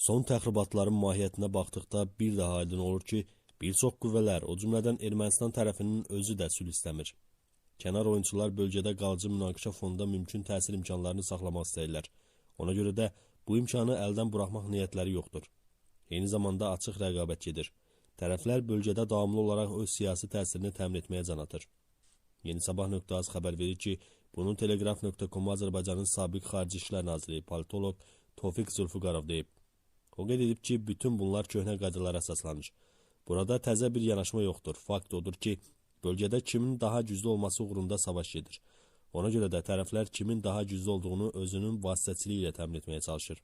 Son təxribatların mahiyyətinə baxdıqda bir daha aydın olur ki, bir çox qüvvələr, o cümlədən Ermənistan tərəfinin özü də sülh istəmir. Kənar oyunçular bölgədə qalıcı münaqişə fonunda mümkün təsir imkanlarını saxlamaq istəyirlər. Ona görə də bu imkanı əldən buraxmaq niyyətləri yoxdur. Eyni zamanda açıq rəqabət gedir. Tərəflər bölgədə davamlı olaraq öz siyasi təsirini təmin etməyə can atır. Yeni Sabah.az xəbər verir ki, bunu Telegraf.com Azərbaycanın sabiq Xarici İşlər Naziri politoloq Tofiq Zülfüqarov deyib. O qeyd edib ki, bütün bunlar köhnə qaydalara əsaslanır. Burada təzə bir yanaşma yoxdur. Fakt odur ki, bölgədə kimin daha güclü olması uğrunda savaş gedir. Ona görə də tərəflər kimin daha güclü olduğunu özünün vasitəçiliyi ilə təmin etməyə çalışır.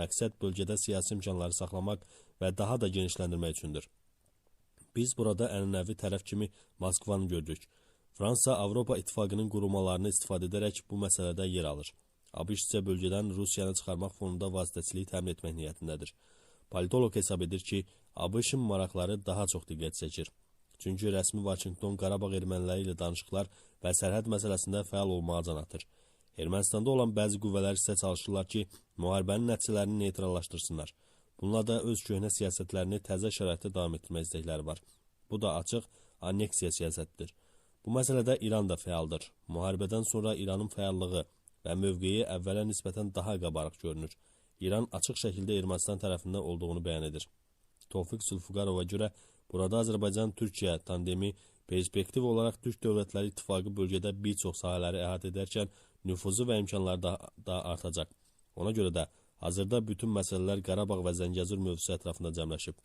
Məqsəd bölgədə siyasi imkanları saxlamaq və daha da genişləndirmək üçündür. Biz burada ənənəvi tərəf kimi Moskvanı görürük. Fransa Avropa İttifaqının qurulmalarını istifadə edərək bu məsələdə yer alır. ABŞ isə bölgədən Rusiyanı çıxarmaq fonunda vasitəçiliyi təmin etmək niyyətindədir. Politoloq hesab edir ki, ABŞ-ın maraqları daha çox diqqət çəkir. Çünki rəsmi Vaşinqton Qarabağ erməniləri ilə danışıqlar və sərhəd məsələsində fəal olmağa can atır. Ermənistanda olan bəzi qüvvələr isə çalışırlar ki, müharibənin nəticələrini neytrallaşdırsınlar. Bununla da öz köhnə siyasətlərini təzə şəraitdə davam etdirmək istəkləri var. Bu da açıq anneksiya siyasətidir. Bu məsələdə İran da fəaldır. Müharibədən sonra İranın fəallığı və mövqeyi əvvələ nisbətən daha qabarıq görünür. İran açıq şəkildə Ermənistan tərəfində olduğunu bəyan edir. Tofiq Zülfüqarova görə burada Azərbaycan-Türkiyə tandemi perspektiv olaraq Türk Dövlətləri İttifaqı bölgədə bir çox sahələri əhatə edərkən nüfuzu və imkanları da, da artacaq. Ona görə də hazırda bütün məsələlər Qarabağ və Zəngəzur mövzusu ətrafında cəmləşib.